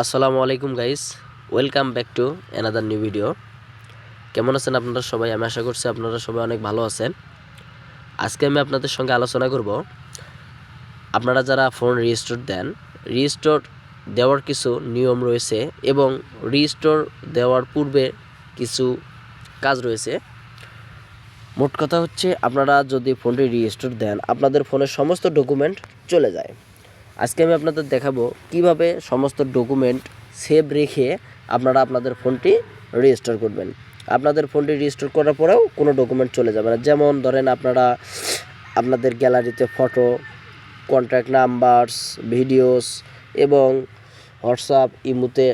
আসসালামু আলাইকুম guys, welcome back to another new video কেমন আছেন আপনারা সবাই? আমি আশা করছি আপনারা সবাই অনেক ভালো আছেন। আজকে আমি আপনাদের সঙ্গে আলোচনা করব। আপনারা যারা ফোন রিস্টোর দেন রিস্টোর দেওয়ার কিছু নিয়ম রয়েছে এবং রিস্টোর দেওয়ার পূর্বে কিছু কাজ রয়েছে। মোট কথা হচ্ছে, আপনারা যদি ফোনটি রিস্টোর দেন, আপনাদের ফোনের সমস্ত ডকুমেন্ট চলে যায়। আজকে আমি আপনাদের দেখাবো কীভাবে সমস্ত ডকুমেন্ট সেভ রেখে আপনারা আপনাদের ফোনটি রেজিস্টার করবেন। আপনাদের ফোনটি রেজিস্টার করার পরেও কোনো ডকুমেন্ট চলে যাবে না। যেমন ধরেন আপনারা আপনাদের গ্যালারিতে ফটো কন্ট্যাক্ট নাম্বারস, ভিডিওস এবং হোয়াটসঅ্যাপ, ইমুতে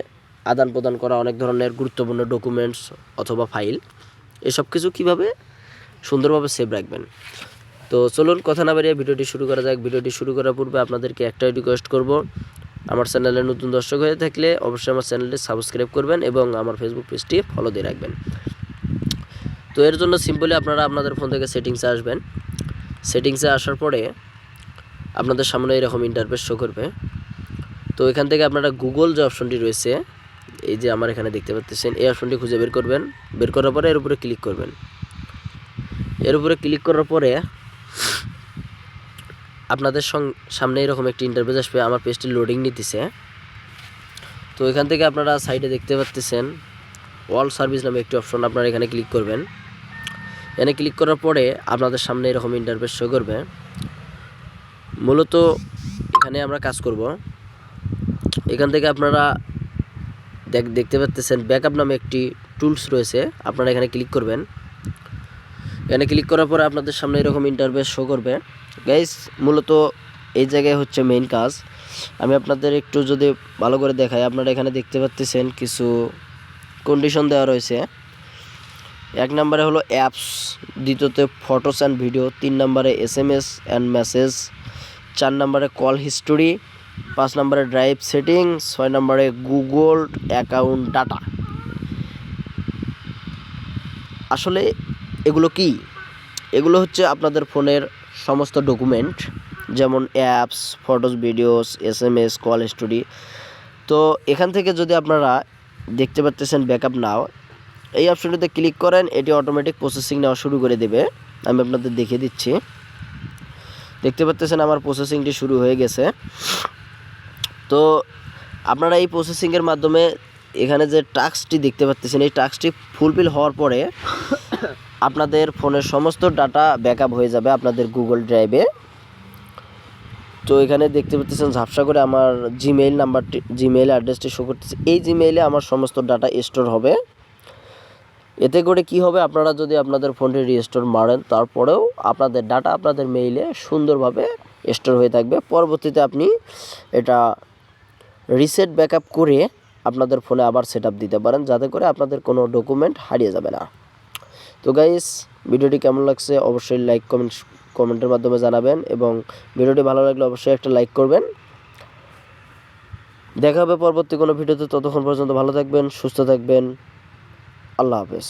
আদান প্রদান করা অনেক ধরনের গুরুত্বপূর্ণ ডকুমেন্টস অথবা ফাইল, এসব কিছু কীভাবে সুন্দরভাবে সেভ রাখবেন। তো চলুন কথা না বাড়িয়ে ভিডিওটি শুরু করা যাক। ভিডিওটি শুরু করার পূর্বে আপনাদেরকে একটাই রিকোয়েস্ট করব। আমার চ্যানেলে নতুন দর্শক হয়ে থাকলে অবশ্যই আমার চ্যানেলটি সাবস্ক্রাইব করবেন এবং আমার ফেসবুক পেজটি ফলো দিয়ে রাখবেন। তো এর জন্য সিম্পলি আপনারা আপনাদের ফোন থেকে সেটিংসে আসবেন। সেটিংসে আসার পরে আপনাদের সামনে এরকম ইন্টারফেস শো করবে। তো এখান থেকে আপনারা গুগল যে অপশনটি রয়েছে, এই যে আমার এখানে দেখতে পাচ্ছেন, এই অপশনটি খুঁজে বের করবেন। বের করার পরে এর উপরে ক্লিক করবেন। এর উপরে ক্লিক করার পরে আপনাদের সামনে এরকম একটি ইন্টারভিউ আসবে, আমার পেজটি লোডিং নিতেছে। তো এখান থেকে আপনারা সাইডে দেখতে পাচ্ছেন অল সার্ভিস নামে একটি অপশন আপনারা এখানে ক্লিক করবেন। এখানে ক্লিক করার পরে আপনাদের সামনে এরকম ইন্টারভিউ শো করবে। মূলত এখানে আমরা কাজ করব। এখান থেকে আপনারা দেখ, দেখতে পাচ্ছেন ব্যাকআপ নামে একটি টুলস রয়েছে, আপনারা এখানে ক্লিক করবেন। এখানে ক্লিক করার পরে আপনাদের সামনে এরকম ইন্টারভেস শো করবে। গাইস মূলত এই জায়গায় হচ্ছে মেইন কাজ। আমি আপনাদের একটু যদি ভালো করে দেখাই, আপনারা এখানে দেখতে পাচ্ছেন কিছু কন্ডিশন দেওয়া রয়েছে। এক নম্বরে হলো অ্যাপস দ্বিতীয়তে ফটোস অ্যান্ড ভিডিও তিন নম্বরে S M S and message চার নম্বরে কল হিস্টোরি পাঁচ নম্বরে ড্রাইভ সেটিং ছয় নম্বরে গুগল অ্যাকাউন্ট ডাটা আসলে এগুলো কি? এগুলো হচ্ছে আপনাদের ফোনের সমস্ত ডকুমেন্ট, যেমন apps, photos, videos S M S call history তো এখান থেকে যদি আপনারা দেখতে পাচ্ছেন ব্যাকআপ নাও, এই অপশনটিতে ক্লিক করেন, এটি অটোমেটিক প্রসেসিং নেওয়া শুরু করে দেবে। আমি আপনাদের দেখিয়ে দিচ্ছি। দেখতে পাচ্ছেন আমার প্রসেসিংটি শুরু হয়ে গেছে। তো আপনারা এই প্রসেসিংয়ের মাধ্যমে এখানে যে টাস্কটি দেখতে পাচ্ছেন এই টাস্কটি ফুলফিল হওয়ার পরে আপনাদের ফোনের সমস্ত ডাটা ব্যাকআপ হয়ে যাবে আপনাদের গুগল ড্রাইভে। তো এখানে দেখতে পাচ্ছেন ঝাপসা করে আমার জিমেইল নাম্বারটি, জিমেইল অ্যাড্রেসটি শো করতেছে। এই জিমেইলে আমার সমস্ত ডাটা স্টোর হবে। এতে করে কি হবে? আপনারা যদি আপনাদের ফোনটি রিস্টোর মারেন, তারপরেও আপনাদের ডাটা আপনাদের মেইলে সুন্দরভাবে স্টোর হয়ে থাকবে। পরবর্তীতে আপনি এটা রিসেট ব্যাকআপ করে আপনাদের ফোনে আবার সেট দিতে পারেন, যাতে করে আপনাদের কোনো ডকুমেন্ট হারিয়ে যাবে না। তো গাইস ভিডিওটি কেমন লাগছে অবশ্যই লাইক কমেন্ট কমেন্টের মাধ্যমে জানাবেন এবং ভিডিওটি ভালো লাগলে অবশ্যই একটা লাইক করবেন। দেখা হবে পরবর্তী কোনো ভিডিওতে, ততক্ষণ পর্যন্ত ভালো থাকবেন, সুস্থ থাকবেন। আল্লাহ হাফেজ।